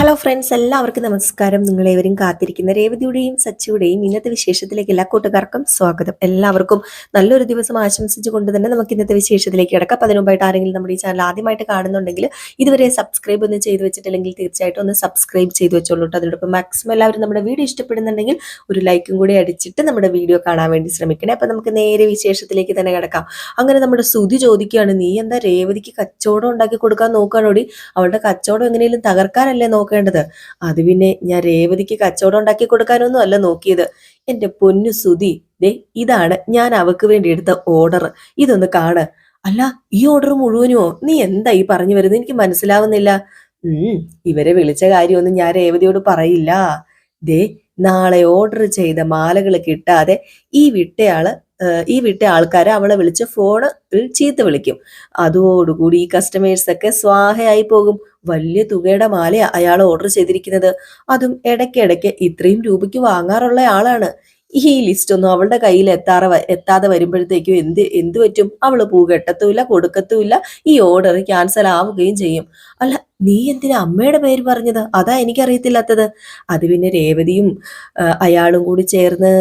Hello friends എല്ലാവർക്കും നമസ്കാരം. നിങ്ങളേവരും കാത്തിരിക്കുന്ന രേവതിയുടെയും സച്ചിയുടെയും ഇന്നത്തെ വിശേഷത്തിലേക്ക് എല്ലാ കൂട്ടുകാർക്കും സ്വാഗതം. എല്ലാവർക്കും നല്ലൊരു ദിവസം ആശംസിച്ചുകൊണ്ട് തന്നെ നമുക്ക് ഇന്നത്തെ വിശേഷത്തിലേക്ക് കിടക്കാം. അതിനുമ്പായിട്ട് ആരെങ്കിലും നമ്മുടെ ഈ ചാനൽ ആദ്യമായിട്ട് കാണുന്നുണ്ടെങ്കിൽ ഇതുവരെ സബ്സ്ക്രൈബ് ഒന്നും ചെയ്തു വെച്ചിട്ടില്ലെങ്കിൽ തീർച്ചയായിട്ടും ഒന്ന് സബ്സ്ക്രൈബ് ചെയ്തു വെച്ചോളൂ അതിനോടൊപ്പം മാക്സിമം എല്ലാവരും നമ്മുടെ വീഡിയോ ഇഷ്ടപ്പെടുന്നുണ്ടെങ്കിൽ ഒരു ലൈക്കും കൂടി അടിച്ചിട്ട് നമ്മുടെ വീഡിയോ കാണാൻ വേണ്ടി ശ്രമിക്കണേ. അപ്പം നമുക്ക് നേരെ വിശേഷത്തിലേക്ക് തന്നെ കിടക്കാം. അങ്ങനെ നമ്മുടെ സ്തുതി ചോദിക്കുകയാണ് നീ എന്താ രേവതിക്ക് കച്ചവടം ഉണ്ടാക്കി കൊടുക്കാൻ നോക്കുകയാണോടി? അവളുടെ കച്ചവടം എങ്ങനെയും തകർക്കാനല്ലേ നോക്കേണ്ടത്. അത് പിന്നെ ഞാൻ രേവതിക്ക് കച്ചവടം ഉണ്ടാക്കി കൊടുക്കാനൊന്നും അല്ല നോക്കിയത്. എന്റെ പൊന്നു സുതി ദേ ഇതാണ് ഞാൻ അവക്ക് വേണ്ടി എടുത്ത ഓർഡർ ഇതൊന്ന് കാണ്. അല്ല ഈ ഓർഡർ മുഴുവനുമോ? നീ എന്താ ഈ പറഞ്ഞു വരുന്നത്? എനിക്ക് മനസ്സിലാവുന്നില്ല. ഉം ഇവരെ വിളിച്ച കാര്യമൊന്നും ഞാൻ രേവതിയോട് പറയില്ല. ദേ നാളെ ഓർഡർ ചെയ്ത മാലകൾ കിട്ടാതെ ഈ വിട്ടയാൾ ഈ വിട്ട ആൾക്കാരെ അവളെ വിളിച്ച് ഫോണിൽ ചീത്ത വിളിക്കും. അതോടുകൂടി ഈ കസ്റ്റമേഴ്സൊക്കെ സ്വാഹയായി പോകും. വലിയ തുകയുടെ മാല അയാൾ ഓർഡർ ചെയ്തിരിക്കുന്നത്. അതും ഇടയ്ക്കിടയ്ക്ക് ഇത്രയും രൂപയ്ക്ക് വാങ്ങാറുള്ള ആളാണ്. ഈ ലിസ്റ്റ് ഒന്നും അവളുടെ കയ്യിൽ എത്താറ എത്താതെ വരുമ്പോഴത്തേക്കും എന്ത് എന്ത് പറ്റും? അവൾ പൂ കെട്ടത്തുമില്ല കൊടുക്കത്തുമില്ല. ഈ ഓർഡർ ക്യാൻസൽ ആവുകയും ചെയ്യും. അല്ല നീ എന്തിനാ അമ്മയുടെ പേര് പറഞ്ഞത്? അതാ എനിക്കറിയത്തില്ലാത്തത്. അത് പിന്നെ രേവതിയും അയാളും കൂടി ചേർന്ന്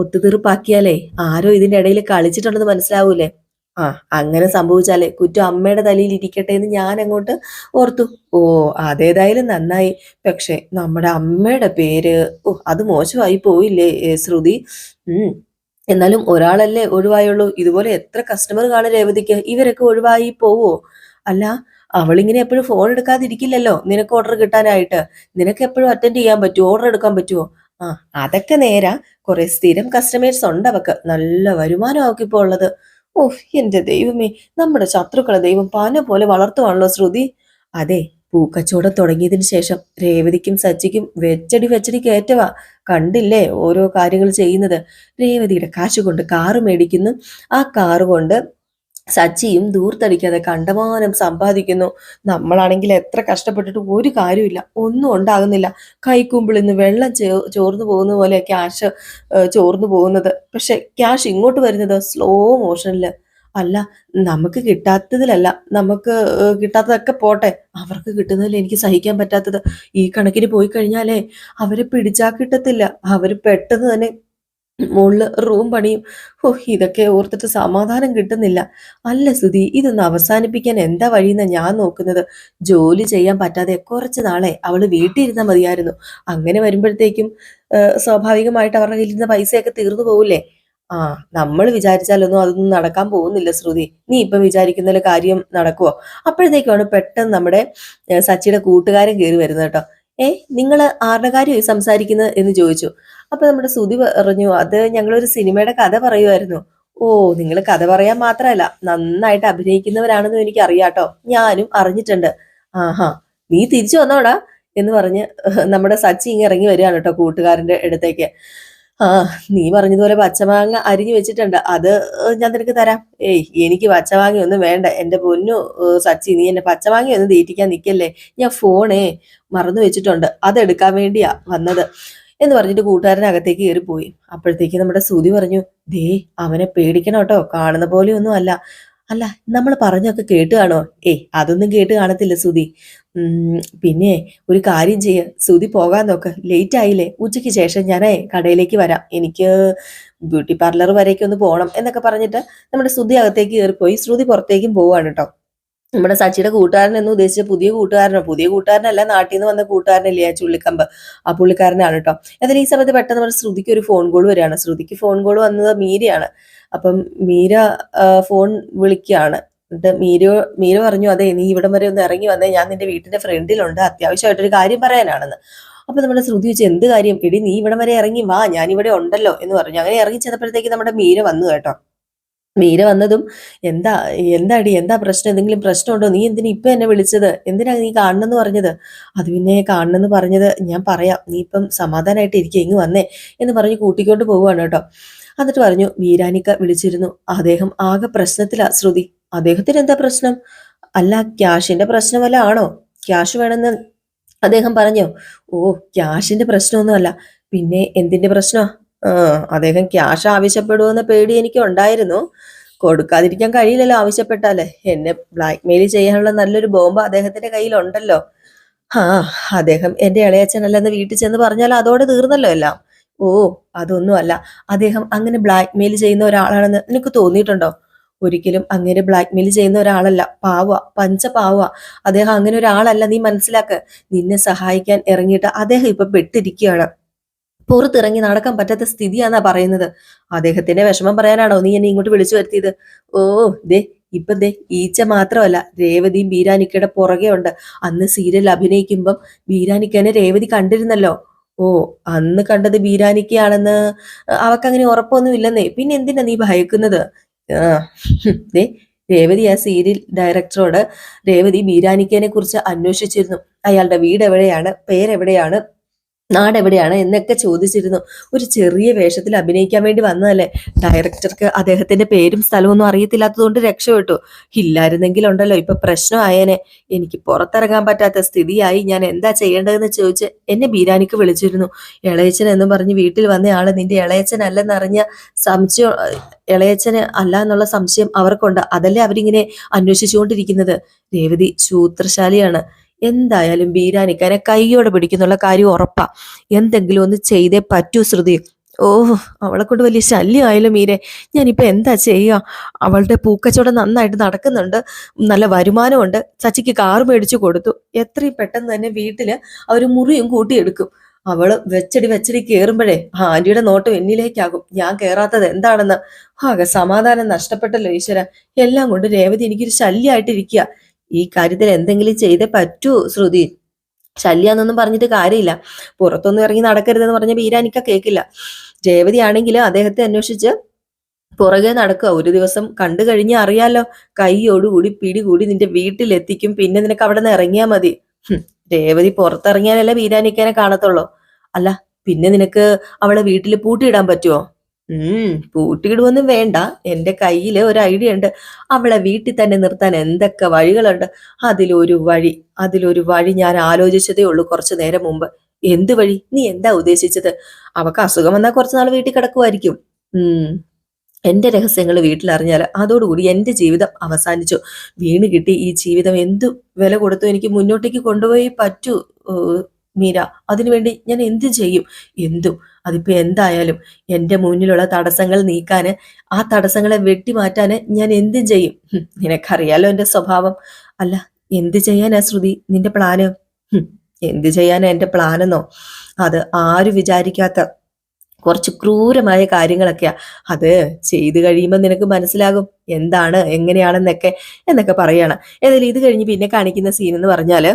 ഒത്തുതീർപ്പാക്കിയാലേ ആരോ ഇതിന്റെ ഇടയിൽ കളിച്ചിട്ടുണ്ടെന്ന് മനസ്സിലാവൂലേ? ആ അങ്ങനെ സംഭവിച്ചാലേ കുറ്റം അമ്മയുടെ തലയിൽ ഇരിക്കട്ടെ എന്ന് ഞാൻ അങ്ങോട്ട് ഓർത്തു. ഓ അതേതായാലും നന്നായി. പക്ഷെ നമ്മുടെ അമ്മയുടെ പേര് ഓ അത് മോശമായി പോയില്ലേ ശ്രുതി? ഉം. എന്നാലും ഒരാളല്ലേ ഒഴിവായുള്ളൂ. ഇതുപോലെ എത്ര കസ്റ്റമർ കാണും രേവതിക്ക്. ഇവരൊക്കെ ഒഴിവായി പോവോ? അല്ല അവളിങ്ങനെ എപ്പോഴും ഫോൺ എടുക്കാതിരിക്കില്ലല്ലോ നിനക്ക് ഓർഡർ കിട്ടാനായിട്ട്. നിനക്ക് എപ്പോഴും അറ്റൻഡ് ചെയ്യാൻ പറ്റുമോ ഓർഡർ എടുക്കാൻ പറ്റുമോ ആ അതൊക്കെ നേരാ. കുറെ സ്ഥിരം കസ്റ്റമേഴ്സ് ഉണ്ട് അവക്ക്. നല്ല വരുമാനം അവക്കിപ്പോ ഉള്ളത്. ഓഹ് എന്റെ ദൈവമേ നമ്മുടെ ശത്രുക്കളെ ദൈവം പാന പോലെ വളർത്തുവാണല്ലോ ശ്രുതി. അതെ പൂക്കച്ചവടം തുടങ്ങിയതിന് ശേഷം രേവതിക്കും സച്ചിക്കും വെച്ചടി വെച്ചടി കയറ്റവാ. കണ്ടില്ലേ ഓരോ കാര്യങ്ങൾ ചെയ്യുന്നത്. രേവതിയുടെ കാശ് കൊണ്ട് കാറ് മേടിക്കുന്നു. ആ കാറ് കൊണ്ട് സച്ചിയും ദൂർത്തടിക്കാതെ കണ്ടമാനം സമ്പാദിക്കുന്നു. നമ്മളാണെങ്കിൽ എത്ര കഷ്ടപ്പെട്ടിട്ട് ഒരു കാര്യമില്ല ഒന്നും ഉണ്ടാകുന്നില്ല. കൈക്കുമ്പിളിൽ നിന്ന് വെള്ളം ചോർന്നു പോകുന്ന പോലെ ക്യാഷ് ചോർന്നു പോകുന്നത്. പക്ഷെ ക്യാഷ് ഇങ്ങോട്ട് വരുന്നത് സ്ലോ മോഷനിൽ അല്ല നമുക്ക് കിട്ടാത്തതിലല്ല. നമുക്ക് കിട്ടാത്തതൊക്കെ പോട്ടെ. അവർക്ക് കിട്ടുന്നതിൽ എനിക്ക് സഹിക്കാൻ പറ്റാത്തത്. ഈ കണക്കിന് പോയി കഴിഞ്ഞാലേ അവരെ പിടിച്ചാ കിട്ടത്തില്ല. അവർ പെട്ടെന്ന് തന്നെ മുകളിൽ റൂം പണിയും. ഓ ഇതൊക്കെ ഓർത്തിട്ട് സമാധാനം കിട്ടുന്നില്ല. അല്ല സുധി ഇതൊന്ന് അവസാനിപ്പിക്കാൻ എന്താ വഴിയെന്നാ ഞാൻ നോക്കുന്നത്? ജോലി ചെയ്യാൻ പറ്റാതെ കുറച്ച് നാളെ അവൾ വീട്ടിൽ ഇരുന്നാൽ മതിയായിരുന്നു. അങ്ങനെ വരുമ്പോഴത്തേക്കും സ്വാഭാവികമായിട്ട് അവരുടെ കയ്യിലിരുന്ന പൈസയൊക്കെ തീർന്നു പോവില്ലേ? ആ നമ്മൾ വിചാരിച്ചാലൊന്നും അതൊന്നും നടക്കാൻ പോകുന്നില്ല ശ്രുതി. നീ ഇപ്പം വിചാരിക്കുന്ന കാര്യം നടക്കുവോ? അപ്പോഴത്തേക്കാണ് പെട്ടെന്ന് നമ്മുടെ സച്ചിയുടെ കൂട്ടുകാരൻ കയറി വരുന്നത് കേട്ടോ. ഏ നിങ്ങൾ ആരുടെ കാര്യം സംസാരിക്കുന്നത് എന്ന് ചോദിച്ചു. അപ്പൊ നമ്മുടെ സുധി പറഞ്ഞു അത് ഞങ്ങളൊരു സിനിമയുടെ കഥ പറയുമായിരുന്നു ഓ നിങ്ങൾ കഥ പറയാൻ മാത്രമല്ല നന്നായിട്ട് അഭിനയിക്കുന്നവരാണെന്ന് എനിക്ക് അറിയാട്ടോ ഞാനും അറിഞ്ഞിട്ടുണ്ട്. ആഹാ നീ തിരിച്ചു വന്നോടാ എന്ന് പറഞ്ഞ് നമ്മുടെ സച്ചി ഇങ്ങ് ഇറങ്ങി വരികയാണ് കേട്ടോ കൂട്ടുകാരന്റെ അടുത്തേക്ക്. ആ നീ പറഞ്ഞതുപോലെ പച്ചമാങ്ങ അരിഞ്ഞു വെച്ചിട്ടുണ്ട്. അത് ഞാൻ നിനക്ക് തരാം. ഏയ് എനിക്ക് പച്ചമാങ്ങ ഒന്നും വേണ്ട. എന്റെ പൊന്നു സച്ചി നീ എന്നെ പച്ചമാങ്ങ ഒന്നും തീറ്റിക്കാൻ നിൽക്കല്ലേ? ഞാൻ ഫോണേ മറന്നു വെച്ചിട്ടുണ്ട്. അതെടുക്കാൻ വേണ്ടിയാ വന്നത്. എന്ന് പറഞ്ഞിട്ട് കൂട്ടുകാരനകത്തേക്ക് കയറിപ്പോയി. കയറി പോയി അപ്പോഴത്തേക്ക് നമ്മുടെ സുതി പറഞ്ഞു ദേ അവനെ പേടിക്കണം കേട്ടോ. കാണുന്ന പോലെയൊന്നും അല്ല. അല്ല നമ്മൾ പറഞ്ഞൊക്കെ കേട്ട് കാണോ ഏയ് അതൊന്നും കേട്ട് കാണത്തില്ല സുതി പിന്നെ ഒരു കാര്യം ചെയ്യ. സുതി പോകാൻ നോക്ക്. ലേറ്റ് ആയില്ലേ? ഉച്ചയ്ക്ക് ശേഷം ഞാനേ കടയിലേക്ക് വരാം. എനിക്ക് ബ്യൂട്ടി പാർലർ വരേക്ക് ഒന്ന് പോകണം എന്നൊക്കെ പറഞ്ഞിട്ട് നമ്മുടെ സുതി അകത്തേക്ക് കയറിപ്പോയി. ശ്രുതി പുറത്തേക്കും പോവാണ് കേട്ടോ നമ്മുടെ സച്ചിയുടെ കൂട്ടുകാരൻ എന്ന് ഉദ്ദേശിച്ച പുതിയ കൂട്ടുകാരനോ പുതിയ കൂട്ടുകാരനല്ല നാട്ടിൽ നിന്ന് വന്ന കൂട്ടുകാരനല്ലേ ആ ചുള്ളിക്കമ്പ്? ആ പുള്ളിക്കാരനാണ് കേട്ടോ എന്നാലും ഈ സമയത്ത് പെട്ടെന്ന് നമ്മുടെ ശ്രുതിക്ക് ഒരു ഫോൺ കോൾ വരികയാണ്. ശ്രുതിക്ക് ഫോൺ കോൾ വന്നത് മീരയാണ്. അപ്പം മീര ഫോൺ വിളിക്കുകയാണ് എന്നിട്ട് മീര മീര പറഞ്ഞു അതെ നീ ഇവിടം വരെ ഒന്ന് ഇറങ്ങി വന്നേ. ഞാൻ നിന്റെ വീട്ടിന്റെ ഫ്രണ്ടിലുണ്ട്. അത്യാവശ്യമായിട്ടൊരു കാര്യം പറയാനാണെന്ന്. അപ്പൊ നമ്മുടെ ശ്രുതി വെച്ച് എന്ത് കാര്യം? എടി നീ ഇവിടം വരെ ഇറങ്ങി വാ. ഞാൻ ഇവിടെ ഉണ്ടല്ലോ. എന്ന് പറഞ്ഞു. അങ്ങനെ ഇറങ്ങി ചെന്നപ്പോഴത്തേക്ക് നമ്മുടെ മീര വന്നു കേട്ടോ. മീര വന്നതും എന്താ എന്താടി? എന്താ പ്രശ്നം? എന്തെങ്കിലും പ്രശ്നമുണ്ടോ? നീ എന്തിനാ ഇപ്പൊ എന്നെ വിളിച്ചത്? എന്തിനാ നീ കാണണമെന്ന് പറഞ്ഞത്? അത് പിന്നെ കാണണമെന്ന് പറഞ്ഞത് ഞാൻ പറയാം. നീ ഇപ്പം സമാധാനമായിട്ട് ഇരിക്കുക ഇങ്ങ് വന്നേ. എന്ന് പറഞ്ഞ് കൂട്ടിക്കൊണ്ട് പോവുകയാണ് കേട്ടോ. എന്നിട്ട് പറഞ്ഞു വീരാനിക്ക വിളിച്ചിരുന്നു. അദ്ദേഹം ആകെ പ്രശ്നത്തിലാ ശ്രുതി. അദ്ദേഹത്തിന് എന്താ പ്രശ്നം? അല്ല ക്യാഷിന്റെ പ്രശ്നം വല്ല ആണോ? ക്യാഷ് വേണമെന്ന് അദ്ദേഹം പറഞ്ഞോ? ഓ ക്യാഷിന്റെ പ്രശ്നമൊന്നുമല്ല. പിന്നെ എന്തിന്റെ പ്രശ്നമാ അദ്ദേഹം ക്യാഷ് ആവശ്യപ്പെടുമെന്ന പേടി എനിക്ക് ഉണ്ടായിരുന്നു. കൊടുക്കാതിരിക്കാൻ കഴിയില്ലല്ലോ ആവശ്യപ്പെട്ടാലേ. എന്നെ ബ്ലാക്ക്മെയിൽ ചെയ്യാനുള്ള നല്ലൊരു ബോംബ് അദ്ദേഹത്തിന്റെ കയ്യിലുണ്ടല്ലോ. ആ അദ്ദേഹം എന്റെ ഇളയച്ചനല്ലെന്ന് വീട്ടിൽ ചെന്ന് പറഞ്ഞാൽ അതോടെ തീർന്നല്ലോ എല്ലാം. ഓ അതൊന്നുമല്ല. അദ്ദേഹം അങ്ങനെ ബ്ലാക്ക് മെയിൽ ചെയ്യുന്ന ഒരാളാണെന്ന് നിനക്ക് തോന്നിയിട്ടുണ്ടോ? ഒരിക്കലും അങ്ങനെ ബ്ലാക്ക് മെയിൽ ചെയ്യുന്ന ഒരാളല്ല. പാവ പഞ്ച പാവ അദ്ദേഹം അങ്ങനെ ഒരാളല്ല നീ മനസ്സിലാക്ക്. നിന്നെ സഹായിക്കാൻ ഇറങ്ങിയിട്ട് അദ്ദേഹം ഇപ്പൊ പെട്ടിരിക്കുകയാണ്. പുറത്തിറങ്ങി നടക്കാൻ പറ്റാത്ത സ്ഥിതിയാന്നാ പറയുന്നത്. അദ്ദേഹത്തിന്റെ വിഷമം പറയാനാണോ നീ എന്നെ ഇങ്ങോട്ട് വിളിച്ചു വരുത്തിയത്? ഓ ദേ ഇപ്പൊ ദേ ഈച്ച മാത്രമല്ല. രേവതിയും ബീരാനിക്കയുടെ പുറകെ ഉണ്ട് അന്ന് സീരിയൽ അഭിനയിക്കുമ്പം ബീരാനിക്കനെ രേവതി കണ്ടിരുന്നല്ലോ. ഓ അന്ന് കണ്ടത് ബീരാനിക്കയാണെന്ന് അവക്കങ്ങനെ ഉറപ്പൊന്നും ഇല്ലെന്നേ പിന്നെ എന്തിനാ നീ ഭയക്കുന്നത്? ദേ രേവതി ആ സീരിയൽ ഡയറക്ടറോട് രേവതി ബീരാനിക്കനെ കുറിച്ച് അന്വേഷിച്ചിരുന്നു. അയാളുടെ വീട് എവിടെയാണ് പേരെവിടെയാണ്? നാടെവിടെയാണ് എന്നൊക്കെ ചോദിച്ചിരുന്നു. ഒരു ചെറിയ വേഷത്തിൽ അഭിനയിക്കാൻ വേണ്ടി വന്നതല്ലേ? ഡയറക്ടർക്ക് അദ്ദേഹത്തിന്റെ പേരും സ്ഥലവും ഒന്നും അറിയത്തില്ലാത്തതുകൊണ്ട് രക്ഷപ്പെട്ടു. ഇല്ലായിരുന്നെങ്കിൽ ഉണ്ടല്ലോ ഇപ്പൊ പ്രശ്നമായേനെ. എനിക്ക് പുറത്തിറങ്ങാൻ പറ്റാത്ത സ്ഥിതിയായി. ഞാൻ എന്താ ചെയ്യേണ്ടതെന്ന് ചോദിച്ച് എന്നെ ബീരാനിക്ക് വിളിച്ചിരുന്നു. ഇളയച്ചൻ എന്ന് പറഞ്ഞ് വീട്ടിൽ വന്ന ആൾ നിന്റെ ഇളയച്ചൻ അല്ലെന്നറിഞ്ഞ സംശയം ഇളയച്ചന് അല്ല എന്നുള്ള സംശയം അവർക്കുണ്ട്. അതല്ലേ അവരിങ്ങനെ അന്വേഷിച്ചുകൊണ്ടിരിക്കുന്നത്? രേവതി ശൂത്രശാലിയാണ്. എന്തായാലും ബീരാനിക്കാനെ കൈയോടെ പിടിക്കുന്നുള്ള കാര്യം ഉറപ്പാ. എന്തെങ്കിലും ഒന്ന് ചെയ്തേ പറ്റൂ ശ്രുതി. ഓ അവളെ കൊണ്ട് വലിയ ശല്യമായാലും മീരെ. ഞാനിപ്പോ എന്താ ചെയ്യുക അവളുടെ പൂക്കച്ചവടം നന്നായിട്ട് നടക്കുന്നുണ്ട്. നല്ല വരുമാനമുണ്ട്. ചച്ചിക്ക് കാർ മേടിച്ചു കൊടുത്തു. എത്രയും പെട്ടെന്ന് തന്നെ വീട്ടിൽ അവർ മുറിയും കൂട്ടിയെടുക്കും. അവൾ വെച്ചടി വെച്ചടി കേറുമ്പോഴേ ആ ആന്റിയുടെ നോട്ടം എന്നിലേക്കാകും. ഞാൻ കേറാത്തത് എന്താണെന്ന്? ആകെ സമാധാനം നഷ്ടപ്പെട്ടല്ലോ ഈശ്വര. എല്ലാം കൊണ്ട് രേവതി എനിക്കൊരു ശല്യമായിട്ടിരിക്കുക ഈ കാര്യത്തിൽ എന്തെങ്കിലും ചെയ്തേ പറ്റൂ ശ്രുതി. ശല്യാന്നൊന്നും പറഞ്ഞിട്ട് കാര്യമില്ല. പുറത്തൊന്നും ഇറങ്ങി നടക്കരുതെന്ന് പറഞ്ഞ ബീരാനിക്ക കേക്കില്ല. ജയവതി ആണെങ്കിൽ അദ്ദേഹത്തെ അന്വേഷിച്ച് പുറകെ നടക്കുക. ഒരു ദിവസം കണ്ടു കഴിഞ്ഞാൽ അറിയാലോ കൈയോടുകൂടി പിടികൂടി നിന്റെ വീട്ടിലെത്തിക്കും. പിന്നെ നിനക്ക് അവിടെ നിന്ന് ഇറങ്ങിയാൽ മതി രേവതി പുറത്തിറങ്ങിയാലല്ലേ ബീരാനിക്കനെ കാണത്തുള്ളൂ. അല്ല പിന്നെ നിനക്ക് അവളെ വീട്ടിൽ പൂട്ടിയിടാൻ പറ്റുമോ ഉം പൂട്ടിയിടുവൊന്നും വേണ്ട. എന്റെ കയ്യിൽ ഒരു ഐഡിയ ഉണ്ട്. അവളെ വീട്ടിൽ തന്നെ നിർത്താൻ എന്തൊക്കെ വഴികളുണ്ട്. അതിലൊരു വഴി അതിലൊരു വഴി ഞാൻ ആലോചിച്ചതേ ഉള്ളൂ കുറച്ചു നേരം മുമ്പ്. എന്ത് വഴി? നീ എന്താ ഉദ്ദേശിച്ചത്? അവക്ക് അസുഖം വന്നാൽ കുറച്ചു നാൾ വീട്ടിൽ കിടക്കുമായിരിക്കും ഉം. എന്റെ രഹസ്യങ്ങൾ വീട്ടിൽ അറിഞ്ഞാൽ അതോടുകൂടി എന്റെ ജീവിതം അവസാനിച്ചു. വീണ് കിട്ടി ഈ ജീവിതം എന്തു വില കൊടുത്തു എനിക്ക് മുന്നോട്ടേക്ക് കൊണ്ടുപോയി പറ്റൂ. മീര അതിനുവേണ്ടി ഞാൻ എന്ത് ചെയ്യും? എന്തു. അതിപ്പോ എന്തായാലും എന്റെ മുന്നിലുള്ള തടസ്സങ്ങൾ നീക്കാന് ആ തടസ്സങ്ങളെ വെട്ടിമാറ്റാന് ഞാൻ എന്ത് ചെയ്യും? നിനക്കറിയാലോ എന്റെ സ്വഭാവം. അല്ല എന്ത് ചെയ്യാനാ ശ്രുതി നിന്റെ പ്ലാന്? എന്ത് ചെയ്യാനാ എന്റെ പ്ലാനെന്നോ? അത് ആരും വിചാരിക്കാത്ത കുറച്ച് ക്രൂരമായ കാര്യങ്ങളൊക്കെയാ. അത് ചെയ്തു കഴിയുമ്പോൾ നിനക്ക് മനസ്സിലാകും എന്താണ് എങ്ങനെയാണെന്നൊക്കെ എന്നൊക്കെ പറയണം. ഏതായാലും ഇത് കഴിഞ്ഞ് പിന്നെ കാണിക്കുന്ന സീൻ എന്ന് പറഞ്ഞാൽ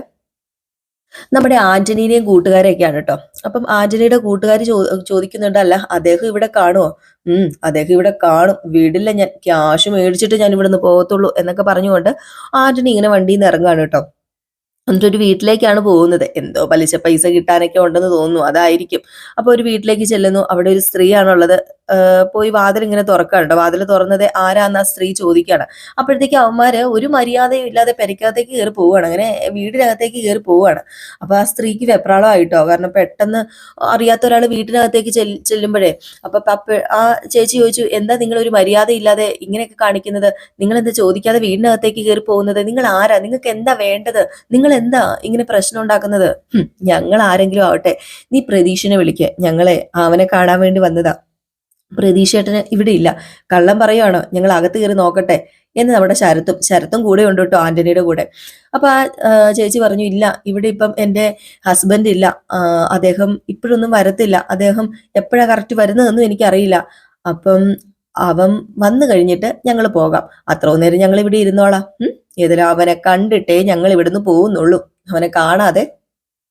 നമ്മുടെ ആന്റണീനെയും കൂട്ടുകാരെയൊക്കെയാണ് കേട്ടോ. അപ്പം ആന്റണിയുടെ കൂട്ടുകാർ ചോ ചോദിക്കുന്നുണ്ട് അല്ല അദ്ദേഹം ഇവിടെ കാണുമോ ഉം അദ്ദേഹം ഇവിടെ കാണും. വീടില്ല ഞാൻ. ക്യാഷ് മേടിച്ചിട്ട് ഞാൻ ഇവിടുന്ന് പോകത്തുള്ളൂ എന്നൊക്കെ പറഞ്ഞുകൊണ്ട് ആന്റണി ഇങ്ങനെ വണ്ടിയിൽ നിന്ന് ഇറങ്ങുകയാണ് കേട്ടോ. എന്നിട്ട് ഒരു വീട്ടിലേക്കാണ് പോകുന്നത്. എന്തോ പലിശ പൈസ കിട്ടാനൊക്കെ ഉണ്ടെന്ന് തോന്നുന്നു. അതായിരിക്കും. അപ്പൊ ഒരു വീട്ടിലേക്ക് ചെല്ലുന്നു. അവിടെ ഒരു സ്ത്രീയാണുള്ളത്. പോയി വാതിൽ ഇങ്ങനെ തുറക്കാനുണ്ട് വാതിൽ തുറന്നത് ആരാന്ന് ആ സ്ത്രീ ചോദിക്കുകയാണ് അപ്പോഴത്തേക്ക് അവന്മാര് ഒരു മര്യാദയും ഇല്ലാതെ പെരക്കകത്തേക്ക് കയറി പോവുകയാണ്. അങ്ങനെ വീടിനകത്തേക്ക് കയറി പോവുകയാണ്. അപ്പൊ ആ സ്ത്രീക്ക് വെപ്രാളമായിട്ടോ കാരണം പെട്ടെന്ന് അറിയാത്ത ഒരാൾ വീട്ടിനകത്തേക്ക് ചെല്ല് ചെല്ലുമ്പോഴേ. അപ്പൊ ആ ചേച്ചി ചോദിച്ചു എന്താ നിങ്ങൾ ഒരു മര്യാദ ഇല്ലാതെ ഇങ്ങനെയൊക്കെ കാണിക്കുന്നത്? നിങ്ങൾ എന്താ ചോദിക്കാതെ വീടിനകത്തേക്ക് കയറി പോകുന്നത്? നിങ്ങൾ ആരാ? നിങ്ങൾക്ക് എന്താ വേണ്ടത്? നിങ്ങൾ എന്താ ഇങ്ങനെ പ്രശ്നം ഉണ്ടാക്കുന്നത്? ഞങ്ങൾ ആരെങ്കിലും ആവട്ടെ. നീ പ്രതീക്ഷനെ വിളിക്ക. ഞങ്ങളെ അവനെ കാണാൻ വേണ്ടി വന്നതാ. പ്രതീക്ഷേട്ടന് ഇവിടെ ഇല്ല. കള്ളം പറയുവാണോ? ഞങ്ങൾ അകത്ത് കയറി നോക്കട്ടെ. എന്ന് നമ്മുടെ ശരത്തും ശരത്തും കൂടെ ഉണ്ട് കേട്ടോ ആന്റണിയുടെ കൂടെ. അപ്പൊ ആ ചേച്ചി പറഞ്ഞു ഇല്ല ഇവിടെ ഇപ്പം എന്റെ ഹസ്ബൻഡ് ഇല്ല. അദ്ദേഹം ഇപ്പോഴൊന്നും വരത്തില്ല. അദ്ദേഹം എപ്പോഴാ കറക്റ്റ് വരുന്നതെന്നും എനിക്കറിയില്ല. അപ്പം അവൻ വന്നു കഴിഞ്ഞിട്ട് ഞങ്ങൾ പോകാം. അത്രോ നേരം ഞങ്ങൾ ഇവിടെ ഇരുന്നോളാം? ഏതായാലും അവനെ കണ്ടിട്ടേ ഞങ്ങൾ ഇവിടുന്ന് പോകുന്നുള്ളൂ. അവനെ കാണാതെ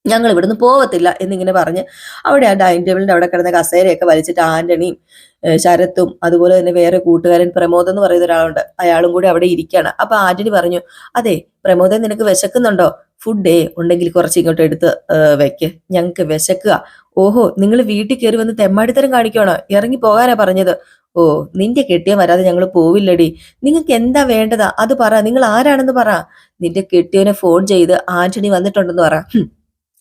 ഞങ്ങൾ ഇവിടുന്ന് പോവത്തില്ല എന്നിങ്ങനെ പറഞ്ഞ് അവിടെ ആ ഡൈനിങ് ടേബിളിന്റെ അവിടെ കിടന്ന കസേരയൊക്കെ വലിച്ചിട്ട് ആന്റണിയും ശരത്തും അതുപോലെ തന്നെ വേറെ കൂട്ടുകാരൻ പ്രമോദ് എന്ന് പറയുന്ന ഒരാളുണ്ട്. അയാളും കൂടി അവിടെ ഇരിക്കുകയാണ്. അപ്പൊ ആന്റണി പറഞ്ഞു അതെ പ്രമോദൻ നിനക്ക് വിശക്കുന്നുണ്ടോ? ഫുഡേ ഉണ്ടെങ്കിൽ കുറച്ച് ഇങ്ങോട്ട് എടുത്ത് വെക്ക്. ഞങ്ങൾക്ക് വിശക്കുക. ഓഹോ നിങ്ങൾ വീട്ടിൽ കയറി വന്ന് തെമ്മാടിത്തരം കാണിക്കണോ ഇറങ്ങി പോകാനാ പറഞ്ഞത്. ഓ നിന്റെ കെട്ടിയ വരാതെ ഞങ്ങൾ പോവില്ലടി. നിങ്ങൾക്ക് എന്താ വേണ്ടതാ? അത് പറ. നിങ്ങൾ ആരാണെന്ന് പറ. നിന്റെ കെട്ടിയവനെ ഫോൺ ചെയ്ത് ആന്റണി വന്നിട്ടുണ്ടെന്ന് പറ.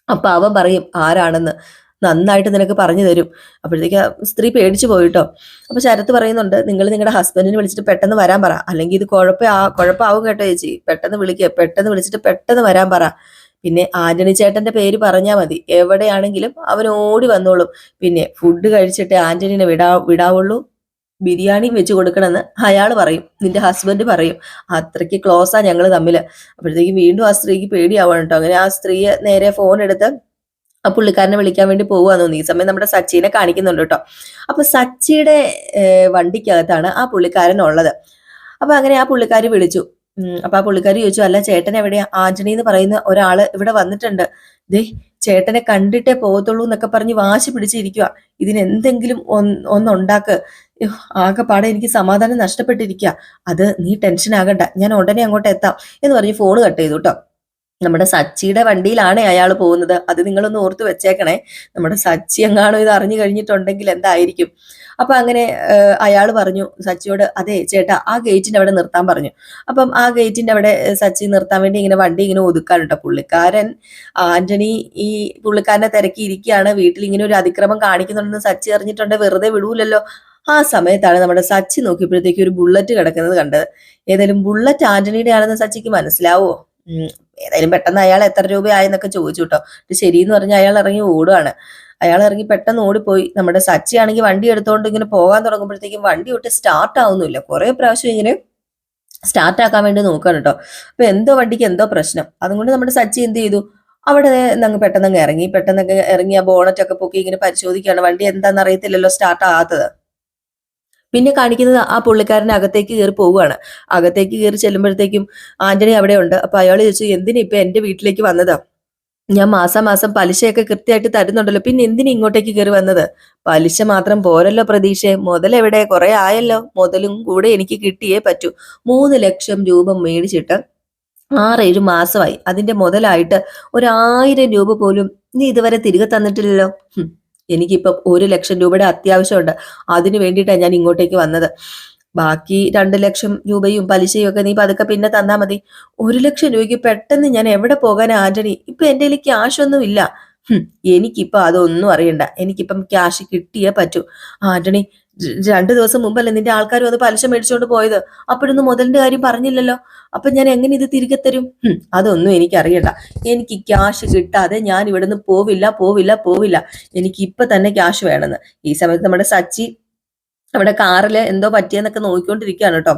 അപ്പൊ അവൻ പറയും ആരാണെന്ന്? നന്നായിട്ട് നിനക്ക് പറഞ്ഞു തരും. അപ്പോഴത്തേക്ക് സ്ത്രീ പേടിച്ചു പോയിട്ടോ. അപ്പൊ ശരത്ത് പറയുന്നുണ്ട് നിങ്ങൾ നിങ്ങളുടെ ഹസ്ബൻഡിനെ വിളിച്ചിട്ട് പെട്ടെന്ന് വരാൻ പറ. അല്ലെങ്കിൽ ഇത് കുഴപ്പ കുഴപ്പമാവും കേട്ടോ ചേച്ചി. പെട്ടെന്ന് വിളിക്കുക പെട്ടെന്ന് വിളിച്ചിട്ട് പെട്ടെന്ന് വരാൻ പറ. പിന്നെ ആന്റണി ചേട്ടന്റെ പേര് പറഞ്ഞാൽ മതി. എവിടെയാണെങ്കിലും അവൻ ഓടി വന്നോളും. പിന്നെ ഫുഡ് കഴിച്ചിട്ട് ആന്റണിനെ വിടാ വിടാവുള്ളൂ. ബിരിയാണി വെച്ച് കൊടുക്കണമെന്ന് അയാൾ പറയും. നിന്റെ ഹസ്ബൻഡ് പറയും. അത്രയ്ക്ക് ക്ലോസാ ഞങ്ങൾ തമ്മിൽ അപ്പോഴത്തേക്കും വീണ്ടും ആ സ്ത്രീക്ക് പേടിയാവണം കേട്ടോ അങ്ങനെ ആ സ്ത്രീയെ നേരെ ഫോൺ എടുത്ത് ആ പുള്ളിക്കാരനെ വിളിക്കാൻ വേണ്ടി പോവാന്ന് തോന്നി ഈ സമയം നമ്മുടെ സച്ചിനെ കാണിക്കുന്നുണ്ട് കേട്ടോ അപ്പൊ സച്ചിയുടെ വണ്ടിക്കകത്താണ് ആ പുള്ളിക്കാരൻ ഉള്ളത്. അപ്പൊ അങ്ങനെ ആ പുള്ളിക്കാരി വിളിച്ചു. അപ്പൊ ആ പുള്ളിക്കാരി ചോദിച്ചു അല്ല ചേട്ടൻ എവിടെയാ? ആന്റണി എന്ന് പറയുന്ന ഒരാൾ ഇവിടെ വന്നിട്ടുണ്ട്. ദേ ചേട്ടനെ കണ്ടിട്ടേ പോകത്തുള്ളൂ എന്നൊക്കെ പറഞ്ഞ് വാശി പിടിച്ചിരിക്കുക ഇതിന് എന്തെങ്കിലും ഒന്ന് ഒന്നുണ്ടാക്ക്. ആകെ ആകെപ്പാടെ എനിക്ക് സമാധാനം നഷ്ടപ്പെട്ടിരിക്കുക അത് നീ ടെൻഷൻ ആകണ്ട. ഞാൻ ഉടനെ അങ്ങോട്ട് എത്താം എന്ന് പറഞ്ഞ് ഫോൺ കട്ട് ചെയ്തു കേട്ടോ നമ്മുടെ സച്ചിയുടെ വണ്ടിയിലാണ് അയാൾ പോകുന്നത്. അത് നിങ്ങളൊന്ന് ഓർത്ത് വെച്ചേക്കണേ. നമ്മുടെ സച്ചി എങ്ങാണോ ഇത് അറിഞ്ഞു കഴിഞ്ഞിട്ടുണ്ടെങ്കിൽ എന്തായിരിക്കും? അപ്പൊ അങ്ങനെ അയാൾ പറഞ്ഞു സച്ചിയോട് അതെ ചേട്ടാ ആ ഗേറ്റിന്റെ അവിടെ നിർത്താൻ പറഞ്ഞു. അപ്പം ആ ഗേറ്റിന്റെ അവിടെ സച്ചി നിർത്താൻ വേണ്ടി ഇങ്ങനെ വണ്ടി ഇങ്ങനെ ഒതുക്കാനുണ്ട് പുള്ളിക്കാരൻ ആന്റണി ഈ പുള്ളിക്കാരനെ തിരക്കി ഇരിക്കുകയാണ് വീട്ടിൽ ഇങ്ങനെ ഒരു അതിക്രമം കാണിക്കുന്നുണ്ടെന്ന് സച്ചി അറിഞ്ഞിട്ടുണ്ട്. വെറുതെ വിടൂലല്ലോ. ആ സമയത്താണ് നമ്മുടെ സച്ചി നോക്കിയപ്പോഴത്തേക്ക് ഒരു ബുള്ളറ്റ് കിടക്കുന്നത് കണ്ടത്. ഏതായാലും ബുള്ളറ്റ് ആന്റണിയുടെ ആണെന്ന് സച്ചിക്ക് മനസ്സിലാവോ? ഏതായാലും പെട്ടെന്ന് അയാൾ എത്ര രൂപയായെന്നൊക്കെ ചോദിച്ചു കേട്ടോ. ഇത് ശരിയെന്ന് പറഞ്ഞ് അയാൾ ഇറങ്ങി ഓടുകയാണ് അയാൾ ഇറങ്ങി പെട്ടെന്ന് ഓടിപ്പോയി. നമ്മുടെ സച്ചി ആണെങ്കിൽ വണ്ടി എടുത്തുകൊണ്ട് ഇങ്ങനെ പോകാൻ തുടങ്ങുമ്പോഴത്തേക്കും വണ്ടി ഒട്ട് സ്റ്റാർട്ട് ആവുന്നില്ല. കുറെ പ്രാവശ്യം ഇങ്ങനെ സ്റ്റാർട്ട് ആക്കാൻ വേണ്ടി നോക്കുകയാണ് കേട്ടോ. അപ്പൊ എന്തോ വണ്ടിക്ക് എന്തോ പ്രശ്നം. അതുകൊണ്ട് നമ്മുടെ സച്ചി എന്ത് ചെയ്തു? അവിടെ അങ്ങ് പെട്ടെന്ന് അങ്ങ് ഇറങ്ങി. പെട്ടെന്നൊക്കെ ഇറങ്ങി ആ ബോണറ്റ് ഒക്കെ പൊക്കി ഇങ്ങനെ പരിശോധിക്കുകയാണ്. വണ്ടി എന്താണെന്ന് അറിയത്തില്ലല്ലോ സ്റ്റാർട്ട് ആകാത്തത്. പിന്നെ കാണിക്കുന്നത് ആ പുള്ളിക്കാരൻ അകത്തേക്ക് കയറി പോവുകയാണ്. അകത്തേക്ക് കയറി ചെല്ലുമ്പോഴത്തേക്കും ആന്റണി അവിടെ ഉണ്ട് അപ്പൊ അയാൾ ചോദിച്ചു എന്തിനാ ഇപ്പൊ എന്റെ വീട്ടിലേക്ക് വന്നത്? ഞാൻ മാസം മാസം പലിശയൊക്കെ കൃത്യമായിട്ട് തരുന്നുണ്ടല്ലോ. പിന്നെ എന്തിനു ഇങ്ങോട്ടേക്ക് കയറി വന്നത്? പലിശ മാത്രം പോരല്ലോ പ്രതീക്ഷ. മുതലെവിടെ? കുറെ ആയല്ലോ. മുതലും കൂടെ എനിക്ക് കിട്ടിയേ പറ്റൂ. മൂന്ന് ലക്ഷം രൂപ മേടിച്ചിട്ട് ആറേഴ് മാസമായി. അതിന്റെ മുതലായിട്ട് ഒരായിരം രൂപ പോലും നീ ഇതുവരെ തിരികെ തന്നിട്ടില്ലല്ലോ. എനിക്കിപ്പം ഒരു ലക്ഷം രൂപയുടെ അത്യാവശ്യമുണ്ട്. അതിന് വേണ്ടിയിട്ടാണ് ഞാൻ ഇങ്ങോട്ടേക്ക് വന്നത്. ബാക്കി രണ്ട് ലക്ഷം രൂപയും പലിശയും ഒക്കെ നീ പതുക്കെ പിന്നെ തന്നാ മതി. ഒരു ലക്ഷം രൂപയ്ക്ക് പെട്ടെന്ന് ഞാൻ എവിടെ പോകാൻ ആന്റണി? ഇപ്പൊ എന്റെ കയ്യിൽ ക്യാഷ് ഒന്നും ഇല്ല. ഹും, എനിക്കിപ്പോ അതൊന്നും അറിയണ്ട. എനിക്കിപ്പം ക്യാഷ് കിട്ടിയേ പറ്റൂ. ആന്റണി രണ്ടു ദിവസം മുമ്പല്ലേ നിന്റെ ആൾക്കാർ വന്ന് പലിശ മേടിച്ചോണ്ട് പോയത്? അപ്പോഴൊന്നും മുതലിന്റെ കാര്യം പറഞ്ഞില്ലല്ലോ. അപ്പൊ ഞാൻ എങ്ങനെ ഇത് തിരികെ തരും? അതൊന്നും എനിക്ക് അറിയണ്ട എനിക്ക് ക്യാഷ് കിട്ടാതെ ഞാൻ ഇവിടുന്ന് പോവില്ല പോവില്ല പോവില്ല. എനിക്ക് ഇപ്പൊ തന്നെ ക്യാഷ് വേണമെന്ന്. ഈ സമയത്ത് നമ്മുടെ സച്ചി അവിടെ കാറിൽ എന്തോ പറ്റിയെന്നൊക്കെ നോക്കിക്കൊണ്ടിരിക്കുകയാണ് കേട്ടോ.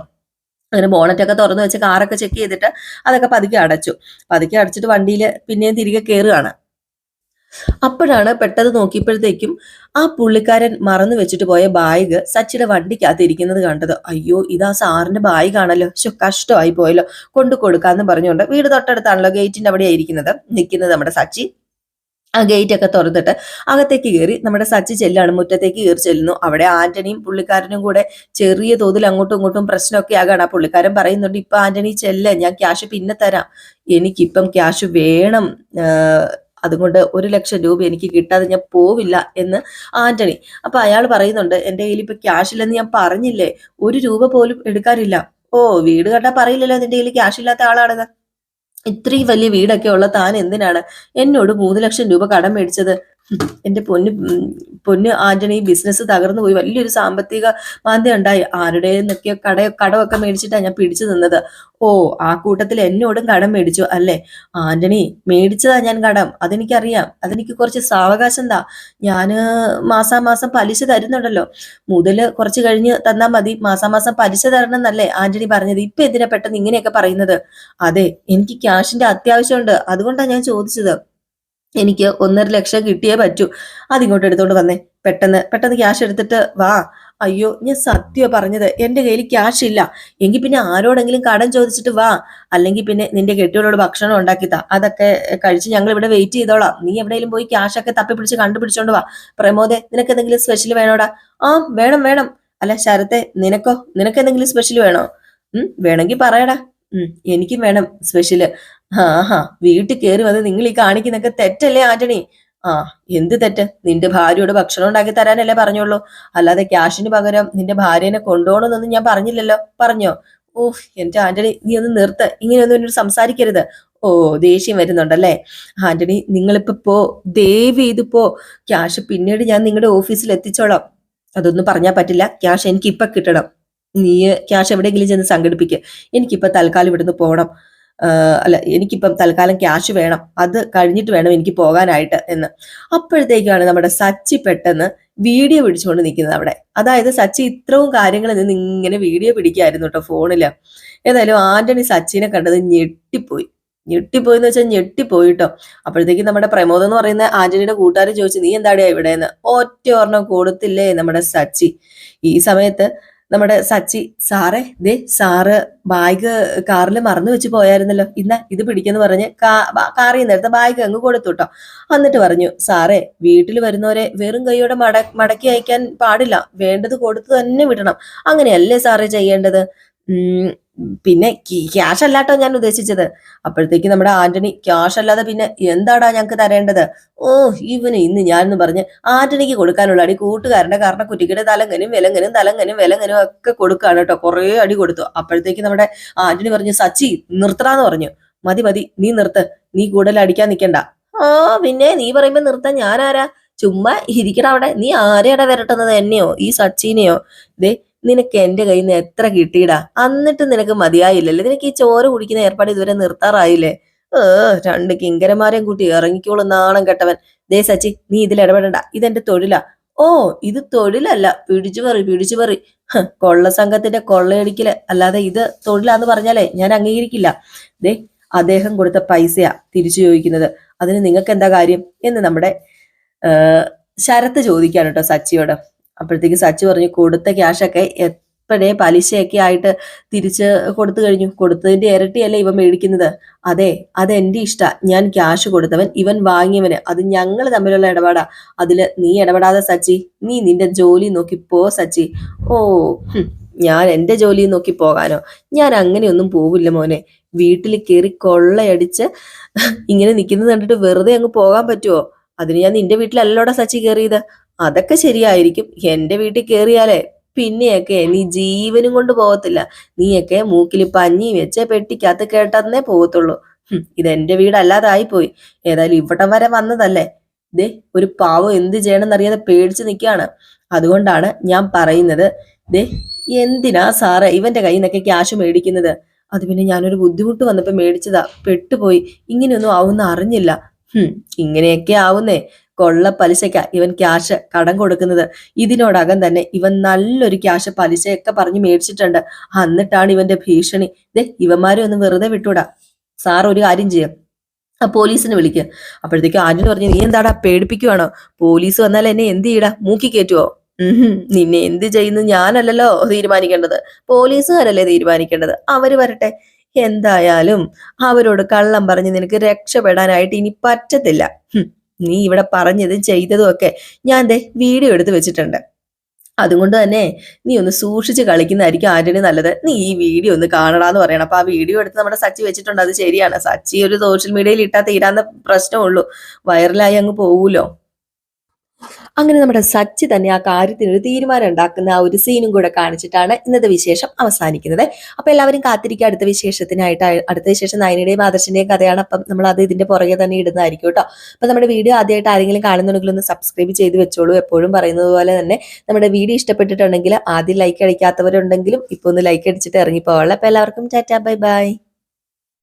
അങ്ങനെ ബോണറ്റൊക്കെ തുറന്നു വെച്ച് കാറൊക്കെ ചെക്ക് ചെയ്തിട്ട് അതൊക്കെ പതുക്കെ അടച്ചു. പതുക്കെ അടച്ചിട്ട് വണ്ടിയിൽ പിന്നെയും തിരികെ കയറുകയാണ് അപ്പോഴാണ് പെട്ടെന്ന് നോക്കിയപ്പോഴത്തേക്കും ആ പുള്ളിക്കാരൻ മറന്നു വെച്ചിട്ട് പോയ ബാഗ് സച്ചിയുടെ വണ്ടിക്കകത്ത് ഇരിക്കുന്നത് കണ്ടത്. അയ്യോ ഇതാ സാറിന്റെ ബാഗ് ആണല്ലോ. ശോ കഷ്ടമായി പോയല്ലോ. കൊണ്ടു കൊടുക്കാന്ന് പറഞ്ഞുകൊണ്ട് വീട് തൊട്ടടുത്താണല്ലോ ഗേറ്റിന്റെ അവിടെ ഇരിക്കുന്നത്. നിൽക്കുന്നത് നമ്മുടെ സച്ചി. ആ ഗേറ്റ് ഒക്കെ തുറന്നിട്ട് അകത്തേക്ക് കയറി നമ്മുടെ സച്ചി ചെല്ലാണ്. മുറ്റത്തേക്ക് കയറി ചെല്ലുന്നു. അവിടെ ആന്റണിയും പുള്ളിക്കാരനും കൂടെ ചെറിയ തോതിൽ അങ്ങോട്ടും ഇങ്ങോട്ടും പ്രശ്നമൊക്കെ ആകാണ്. ആ പുള്ളിക്കാരൻ പറയുന്നുണ്ട് ഇപ്പൊ ആന്റണി ചെല്ല ഞാൻ ക്യാഷ് പിന്നെ തരാം. എനിക്കിപ്പം ക്യാഷ് വേണം. അതുകൊണ്ട് ഒരു ലക്ഷം രൂപ എനിക്ക് കിട്ടാതെ ഞാൻ പോവില്ല എന്ന് ആന്റണി. അപ്പൊ അയാൾ പറയുന്നുണ്ട് എന്റെ കയ്യിൽ ഇപ്പൊ ക്യാഷ് ഇല്ലെന്ന് ഞാൻ പറഞ്ഞില്ലേ? ഒരു രൂപ പോലും എടുക്കാറില്ല ഓ വീട് കണ്ടാ പറയില്ലല്ലോ നിന്റെ കയ്യിൽ ക്യാഷ് ഇല്ലാത്ത ആളാണെന്ന്. ഇത്രയും വലിയ വീടൊക്കെ ഉള്ള താൻ എന്തിനാണ് എന്നോട് മൂന്ന് ലക്ഷം രൂപ കടം മേടിച്ചത്? എന്റെ പൊന്ന് പൊന്ന് ആന്റണി ബിസിനസ് തകർന്നു പോയി. വലിയൊരു സാമ്പത്തിക മാന്ദ്യം ഉണ്ടായി. ആരുടെ നിന്നൊക്കെ കട കടമൊക്കെ മേടിച്ചിട്ടാണ് ഞാൻ പിടിച്ചു നിന്നത്. ഓ ആ കൂട്ടത്തിൽ എന്നോടും കടം മേടിച്ചു അല്ലേ? ആന്റണി മേടിച്ചതാ ഞാൻ കടം. അതെനിക്കറിയാം. അതെനിക്ക് കുറച്ച് സാവകാശം എന്താ ഞാൻ മാസാമാസം പലിശ തരുന്നുണ്ടല്ലോ. മുതൽ കുറച്ച് കഴിഞ്ഞ് തന്നാ മതി. മാസാമാസം പലിശ തരണം എന്നല്ലേ ആന്റണി പറഞ്ഞത്. ഇപ്പൊ എന്തിനാ പെട്ടെന്ന് ഇങ്ങനെയൊക്കെ പറയുന്നത്? അതെ എനിക്ക് ക്യാഷിന്റെ അത്യാവശ്യമുണ്ട്. അതുകൊണ്ടാണ് ഞാൻ ചോദിച്ചത്. എനിക്ക് ഒന്നര ലക്ഷം കിട്ടിയേ പറ്റൂ. അതിങ്ങോട്ട് എടുത്തോണ്ട് വന്നേ. പെട്ടെന്ന് പെട്ടെന്ന് ക്യാഷ് എടുത്തിട്ട് വാ. അയ്യോ ഞാൻ സത്യ പറഞ്ഞത്. എന്റെ കയ്യിൽ ക്യാഷ് ഇല്ല. എങ്കിൽ പിന്നെ ആരോടെങ്കിലും കടം ചോദിച്ചിട്ട് വാ. അല്ലെങ്കിൽ പിന്നെ നിന്റെ കെട്ടിയോടോട് ഭക്ഷണം ഉണ്ടാക്കിത്താ അതൊക്കെ കഴിച്ച് ഞങ്ങൾ ഇവിടെ വെയിറ്റ് ചെയ്തോളാം. നീ എവിടെയെങ്കിലും പോയി ക്യാഷ് ഒക്കെ തപ്പി പിടിച്ച് കണ്ടുപിടിച്ചോണ്ട് വാ. പ്രമോദെ നിനക്ക് എന്തെങ്കിലും സ്പെഷ്യൽ വേണോടാ? ആ വേണം വേണം. അല്ല ശരത്തെ നിനക്കോ? നിനക്ക് എന്തെങ്കിലും സ്പെഷ്യൽ വേണോ? ഉം വേണമെങ്കിൽ പറയടാ. ഉം എനിക്കും വേണം സ്പെഷ്യൽ ആഹാ വീട്ടിൽ കയറി വന്ന് നിങ്ങൾ ഈ കാണിക്കുന്നൊക്കെ തെറ്റല്ലേ ആന്റണി? ആ എന്ത് തെറ്റ്? നിന്റെ ഭാര്യയോട് ഭക്ഷണം ഉണ്ടാക്കി തരാനല്ലേ പറഞ്ഞോളൂ അല്ലാതെ ക്യാഷിന് പകരം നിന്റെ ഭാര്യനെ കൊണ്ടുപോകണമെന്നൊന്നും ഞാൻ പറഞ്ഞില്ലല്ലോ. പറഞ്ഞോ? ഓഹ് എന്റെ ആന്റണി നീ ഒന്ന് നിർത്ത്. ഇങ്ങനെയൊന്നും എന്നോട് സംസാരിക്കരുത്. ഓ ദേഷ്യം വരുന്നുണ്ടല്ലേ? ആന്റണി നിങ്ങളിപ്പോ പോ ദയവ് ചെയ്ത് പോ. ക്യാഷ് പിന്നീട് ഞാൻ നിങ്ങളുടെ ഓഫീസിൽ എത്തിച്ചോളാം. അതൊന്നും പറഞ്ഞാൽ പറ്റില്ല. ക്യാഷ് എനിക്ക് ഇപ്പൊ കിട്ടണം. നീ ക്യാഷ് എവിടെയെങ്കിലും ചെന്ന് സംഘടിപ്പിക്കുക എനിക്കിപ്പോ തൽക്കാലം ഇവിടുന്ന് പോകണം അല്ല എനിക്കിപ്പം തൽക്കാലം ക്യാഷ് വേണം. അത് കഴിഞ്ഞിട്ട് വേണം എനിക്ക് പോകാനായിട്ട് എന്ന്. അപ്പോഴത്തേക്കാണ് നമ്മുടെ സച്ചി പെട്ടെന്ന് വീഡിയോ പിടിച്ചുകൊണ്ട് നിൽക്കുന്നത് അവിടെ. അതായത് സച്ചി ഇത്രയും കാര്യങ്ങളിൽ നിന്ന് ഇങ്ങനെ വീഡിയോ പിടിക്കായിരുന്നു കേട്ടോ ഫോണിൽ. ഏതായാലും ആന്റണി സച്ചിനെ കണ്ടത് ഞെട്ടിപ്പോയി. ഞെട്ടിപ്പോയി എന്ന് വെച്ചാൽ ഞെട്ടിപ്പോയി കേട്ടോ. അപ്പോഴത്തേക്കും നമ്മുടെ പ്രമോദ് എന്ന് പറയുന്ന ആന്റണിയുടെ കൂട്ടുകാരൻ ചോദിച്ചു നീ എന്താടിയാ ഇവിടെ എന്ന് ഒറ്റ ഒരെണ്ണം കൊടുത്തില്ലേ നമ്മുടെ സച്ചി. ഈ സമയത്ത് നമ്മുടെ സച്ചി സാറേ ദേ സാറ് ബാഗ് കാറിൽ മറന്നു വെച്ച് പോയായിരുന്നല്ലോ. ഇന്ന ഇത് പിടിക്കുന്നു പറഞ്ഞ് കാറിൽ നേരത്തെ ബാഗ് അങ്ങ് കൊടുത്തു കേട്ടോ എന്നിട്ട് പറഞ്ഞു സാറേ വീട്ടിൽ വരുന്നവരെ വെറും കൈയോടെ മട മടക്കി അയക്കാൻ പാടില്ല. വേണ്ടത് കൊടുത്തു തന്നെ വിടണം. അങ്ങനെയല്ലേ സാറേ ചെയ്യേണ്ടത്? പിന്നെ ക്യാഷ് അല്ലാട്ടോ ഞാൻ ഉദ്ദേശിച്ചത്. അപ്പോഴത്തേക്ക് നമ്മുടെ ആന്റണി ക്യാഷ് അല്ലാതെ പിന്നെ എന്താടാ ഞങ്ങൾക്ക് തരേണ്ടത്? ഓ ഇവന് ഇന്ന് ഞാനെന്ന് പറഞ്ഞ് ആന്റണിക്ക് കൊടുക്കാനുള്ള. അടി കൂട്ടുകാരന്റെ കാരണം കുറ്റിക്കിടെ തലങ്ങനും വിലങ്ങനും തലങ്ങനും വിലങ്ങനും ഒക്കെ കൊടുക്കാണ് കേട്ടോ. കുറേ അടി കൊടുത്തു. അപ്പോഴത്തേക്ക് നമ്മുടെ ആന്റണി പറഞ്ഞു സച്ചി നിർത്തടാന്ന് പറഞ്ഞു. മതി മതി നീ നിർത്ത്. നീ കൂടുതൽ അടിക്കാൻ നിൽക്കണ്ട ആ പിന്നെ നീ പറയുമ്പോ നിർത്താൻ ഞാനാരാ? ചുമ്മാ ഇരിക്കട അവിടെ. നീ ആരെയടാ വരട്ടുന്നത്? എന്നെയോ? ഈ സച്ചിനെയോ? ദേ നിനക്ക് എന്റെ കയ്യിൽ നിന്ന് എത്ര കിട്ടിയിടാ? എന്നിട്ട് നിനക്ക് മതിയായില്ലല്ലേ? നിനക്ക് ഈ ചോറ് കുടിക്കുന്ന ഏർപ്പാട് ഇതുവരെ നിർത്താറായില്ലേ? ഏ രണ്ട് കിങ്കരന്മാരെയും കൂട്ടി ഇറങ്ങിക്കോളും നാണം കെട്ടവൻ. ദേ സച്ചി നീ ഇതിൽ ഇടപെടണ്ട. ഇതെന്റെ തൊഴിലാ. ഓ ഇത് തൊഴിലല്ല. പിടിച്ചു പറി പിടിച്ചു പറി. കൊള്ള സംഘത്തിന്റെ കൊള്ളയടിക്കൽ. അല്ലാതെ ഇത് തൊഴിലാന്ന് പറഞ്ഞാലേ ഞാൻ അംഗീകരിക്കില്ല. ദേ അദ്ദേഹം കൊടുത്ത പൈസയാ തിരിച്ചു ചോദിക്കുന്നത്. അതിന് നിങ്ങൾക്ക് എന്താ കാര്യം? എന്ന് നമ്മുടെ ശരത്ത് ചോദിക്കാൻ കേട്ടോ സച്ചിയോട്. അപ്പോഴത്തേക്ക് സച്ചി പറഞ്ഞു കൊടുത്ത ക്യാഷൊക്കെ എപ്പോഴേ പലിശയൊക്കെ ആയിട്ട് തിരിച്ച് കൊടുത്തു കഴിഞ്ഞു. കൊടുത്തതിന്റെ ഇരട്ടിയല്ലേ ഇവൻ മേടിക്കുന്നത്? അതെ അത് എന്റെ ഇഷ്ട. ഞാൻ ക്യാഷ് കൊടുത്തവൻ ഇവൻ വാങ്ങിയവന്. അത് ഞങ്ങൾ തമ്മിലുള്ള ഇടപാടാ. അതിൽ നീ ഇടപെടാതെ സച്ചി. നീ നിന്റെ ജോലി നോക്കി പോ സച്ചി. ഓ ഞാൻ എന്റെ ജോലി നോക്കി പോകാനോ? ഞാൻ അങ്ങനെയൊന്നും പോവില്ല മോനെ. വീട്ടിൽ കയറി കൊള്ളയടിച്ച് ഇങ്ങനെ നിൽക്കുന്നത് കണ്ടിട്ട് വെറുതെ അങ്ങ് പോകാൻ പറ്റുമോ അതിന് ഞാൻ നിന്റെ വീട്ടിലല്ലോടാ സച്ചി കയറിയത് അതൊക്കെ ശരിയായിരിക്കും. എന്റെ വീട്ടിൽ കയറിയാലേ പിന്നെയൊക്കെ നീ ജീവനും കൊണ്ട് പോകത്തില്ല. നീയൊക്കെ മൂക്കിൽ പഞ്ഞി വെച്ച് പെട്ടിക്കകത്ത് കേട്ടതന്നെ പോകത്തുള്ളൂ. ഇതെന്റെ വീടല്ലാതായി പോയി. ഏതായാലും ഇവിടം വരെ വന്നതല്ലേ? ദേ ഒരു പാവം എന്ത് ചെയ്യണമെന്നറിയാതെ പേടിച്ച് നിൽക്കുകയാണ് അതുകൊണ്ടാണ് ഞാൻ പറയുന്നത്. ദേ എന്തിനാ സാറേ ഇവന്റെ കയ്യിൽ നിന്നൊക്കെ ക്യാഷ് മേടിക്കുന്നത്? അത് പിന്നെ ഞാനൊരു ബുദ്ധിമുട്ട് വന്നപ്പോ മേടിച്ചതാ. പെട്ടുപോയി. ഇങ്ങനെയൊന്നും ആവുന്ന അറിഞ്ഞില്ല. ഇങ്ങനെയൊക്കെ ആവുന്നേ. കൊള്ള പലിശയ്ക്ക ഇവൻ ക്യാഷ് കടം കൊടുക്കുന്നത്. ഇതിനോടകം തന്നെ ഇവൻ നല്ലൊരു ക്യാഷ് പലിശയൊക്കെ പറഞ്ഞ് മേടിച്ചിട്ടുണ്ട്. എന്നിട്ടാണ് ഇവന്റെ ഭീഷണി. ദേ ഇവന്മാരെ ഒന്ന് വെറുതെ വിട്ടൂടാ. സാർ ഒരു കാര്യം ചെയ്യാം. ആ പോലീസിനെ വിളിക്കുക അപ്പോഴത്തേക്കും ആന്റണി പറഞ്ഞു നീ എന്താടാ പേടിപ്പിക്കുവാണോ? പോലീസ് വന്നാൽ എന്നെ എന്ത് ചെയ്യടാ? മൂക്കി കയറ്റുവോ നിന്നെ എന്ത് ചെയ്യുന്നു ഞാനല്ലല്ലോ തീരുമാനിക്കേണ്ടത്. പോലീസുകാരല്ലേ തീരുമാനിക്കേണ്ടത്. അവർ വരട്ടെ. എന്തായാലും അവരോട് കള്ളം പറഞ്ഞ് നിനക്ക് രക്ഷപ്പെടാനായിട്ട് ഇനി പറ്റത്തില്ല. നീ ഇവിടെ പറഞ്ഞതും ചെയ്തതും ഒക്കെ ഞാൻ ദേ വീഡിയോ എടുത്ത് വെച്ചിട്ടുണ്ട്. അതുകൊണ്ട് തന്നെ നീ ഒന്ന് സൂക്ഷിച്ച് കളിക്കുന്നതായിരിക്കും ആന്റണി നല്ലത്. നീ ഈ വീഡിയോ ഒന്ന് കാണടാന്ന് പറയണം. അപ്പൊ ആ വീഡിയോ എടുത്ത് നമ്മുടെ സച്ചി വെച്ചിട്ടുണ്ട്. അത് ശരിയാണ്. സച്ചി ഒരു സോഷ്യൽ മീഡിയയിൽ ഇട്ടാൽ തീരാന്ന പ്രശ്നമുള്ളൂ വൈറലായി അങ്ങ് പോകൂലോ അങ്ങനെ നമ്മുടെ സച്ചി തന്നെ ആ കാര്യത്തിനൊരു തീരുമാനം ഉണ്ടാക്കുന്ന ആ ഒരു സീനും കൂടെ കാണിച്ചിട്ടാണ് ഇന്നത്തെ വിശേഷം അവസാനിക്കുന്നത്. അപ്പൊ എല്ലാവരും കാത്തിരിക്കുക. അടുത്ത വിശേഷത്തിനായിട്ട് അടുത്ത വിശേഷം നയനയുടെയും ആദർശിന്റെയും കഥയാണ്. അപ്പം നമ്മൾ അത് ഇതിന്റെ പുറകെ തന്നെ ഇടുന്നതായിരിക്കും കേട്ടോ. അപ്പൊ നമ്മുടെ വീഡിയോ ആദ്യമായിട്ട് ആരെങ്കിലും കാണുന്നുണ്ടെങ്കിൽ ഒന്ന് സബ്സ്ക്രൈബ് ചെയ്ത് വെച്ചോളൂ. എപ്പോഴും പറയുന്നത് പോലെ തന്നെ നമ്മുടെ വീഡിയോ ഇഷ്ടപ്പെട്ടിട്ടുണ്ടെങ്കിൽ ആദ്യം ലൈക്ക് അടിക്കാത്തവരുണ്ടെങ്കിലും ഇപ്പൊ ഒന്ന് ലൈക്ക് അടിച്ചിട്ട് ഇറങ്ങിപ്പോവാളെ അപ്പൊ എല്ലാവർക്കും ടാറ്റാ ബൈ ബൈ.